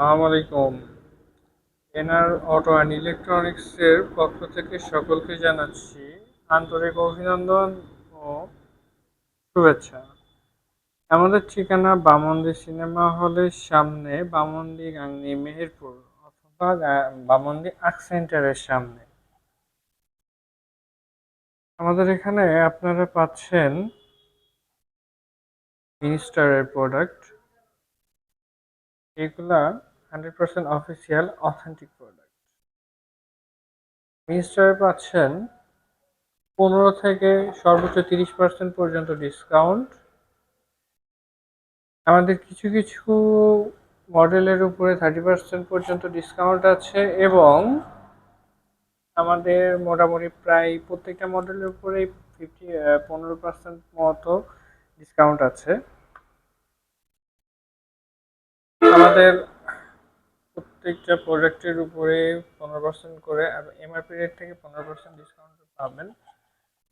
আসসালামু আলাইকুম। NR auto and ইলেকট্রনিক্সের পক্ষ থেকে সকলকে জানাচ্ছি আন্তরিক অভিনন্দন ও শুভেচ্ছা। আমাদের ঠিকানা বামন্দি সিনেমা হলের সামনে, বামন্দি গাংনি মেহেরপুর অথবা বামন্দি আর্ট সেন্টারের সামনে। আমাদের এখানে আপনারা পাচ্ছেন মিনিস্টারের প্রোডাক্ট। এগুলা hundred percent official authentic product মিনিস্টারে পাচ্ছেন পনেরো থেকে সর্বোচ্চ তিরিশ পার্সেন্ট পর্যন্ত ডিসকাউন্ট আমাদের কিছু কিছু মডেলের উপরে থার্টি পার্সেন্ট পর্যন্ত ডিসকাউন্ট আছে এবং আমাদের মোটামুটি প্রায় প্রত্যেকটা মডেলের উপরে ফিফটি পনেরো পার্সেন্ট মতো ডিসকাউন্ট আছে। আমাদের প্রত্যেকটা প্রোডাক্টের উপরে পনেরো পার্সেন্ট করে আর এমআরপি রেট থেকে পনেরো পার্সেন্ট ডিসকাউন্ট পাবেন।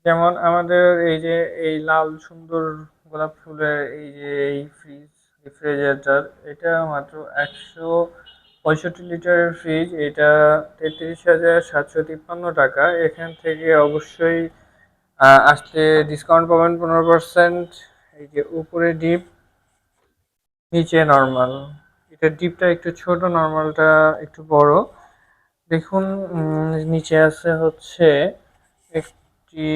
যেমন আমাদের এই যে, এই লাল সুন্দর গোলাপ ফুলের এই যে, এই ফ্রিজ রেফ্রিজারেটর এটা মাত্র একশো পঁয়ষট্টি লিটারের ফ্রিজ এটা তেত্রিশ হাজার সাতশো তিপ্পান্ন টাকা। এখান থেকে অবশ্যই আসতে ডিসকাউন্ট পাবেন পনেরো পার্সেন্ট এই যে উপরে ডিপ নিচে নর্মাল এটা ডিপটা একটু ছোট, নর্মালটা একটু বড়। দেখুন নিচে আছে হচ্ছে একটি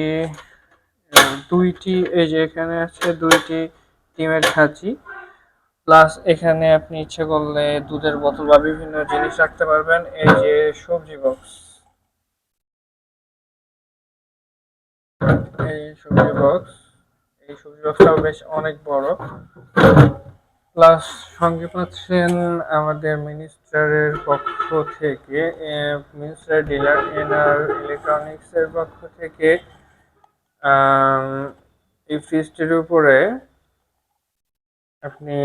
দুইটি, এই যে এখানে আছে দুইটি ডিমের খাঁচি প্লাস এখানে আপনি ইচ্ছে করলে দুধের বোতল বা বিভিন্ন জিনিস রাখতে পারবেন, এই যে সবজি বক্স। এই সবজি বক্স, এই সবজি বক্সটাও বেশ অনেক বড়। প্লাস সঙ্গে পাচ্ছেন আমাদের মিনিস্টারের পক্ষ থেকে মিনিস্টার ডিলার এনআর ইলেকট্রনিক্সের পক্ষ থেকে এই ফ্রিজটির উপরে আপনি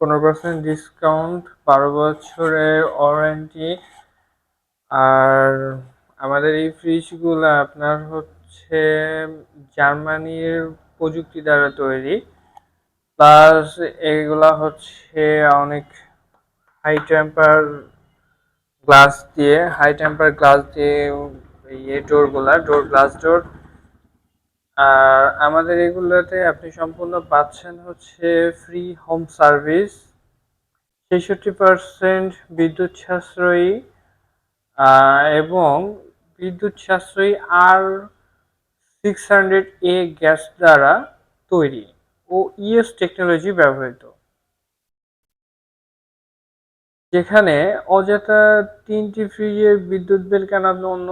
পনেরো পার্সেন্ট ডিসকাউন্ট বারো বছরের ওয়ারেন্টি আর আমাদের এই ফ্রিজগুলো আপনার হচ্ছে জার্মানির প্রযুক্তি দ্বারা তৈরি। প্লাস এগুলা হচ্ছে অনেক হাই টেম্পার গ্লাস দিয়ে হাই টেম্পার গ্লাস দিয়ে ইয়ে ডোরগুলা ডোর গ্লাস ডোর আর আমাদের এগুলোতে আপনি সম্পূর্ণ পাচ্ছেন হচ্ছে ফ্রি হোম সার্ভিস ছেষট্টি পার্সেন্ট বিদ্যুৎ সাশ্রয়ী এবং বিদ্যুৎ সাশ্রয়ী আর সিক্স হান্ড্রেড এ গ্যাস দ্বারা তৈরি। ও ইএস টেকনোলজি ব্যবহৃত। যেখানে অযথা তিনটি ফ্রিজের বিদ্যুৎ বিল কেন আপনি অন্য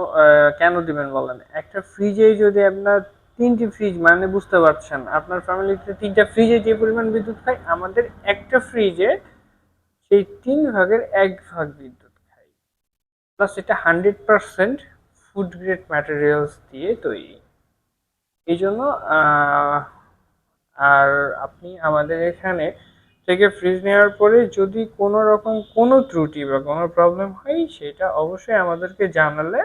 কেন দিবেন বলেন? একটা ফ্রিজেই যদি আপনার তিনটি ফ্রিজ মানে বুঝতে পারছেন, আপনার ফ্যামিলিতে তিনটা ফ্রিজে যে পরিমাণ বিদ্যুৎ খায়, আমাদের একটা ফ্রিজে সেই তিন ভাগের এক ভাগ বিদ্যুৎ খায়। প্লাস এটা hundred percent food grade materials দিয়ে তৈরি। এই জন্য আর আপনি আমাদের এখানে থেকে ফ্রিজ নেওয়ার পরে যদি কোনো রকম কোনো ত্রুটি বা কোনো প্রবলেম হয়, সেটা অবশ্যই আমাদেরকে জানালে।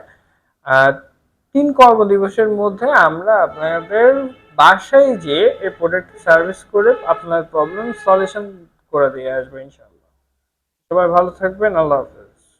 তিন কর্মদিবসের মধ্যে আমরা আপনাদের বাসায় যেয়ে এই প্রোডাক্ট সার্ভিস করে আপনার প্রবলেম সলিউশন করে দিয়ে আসব ইনশাল্লাহ সবাই ভালো থাকবেন, আল্লাহ হাফেজ।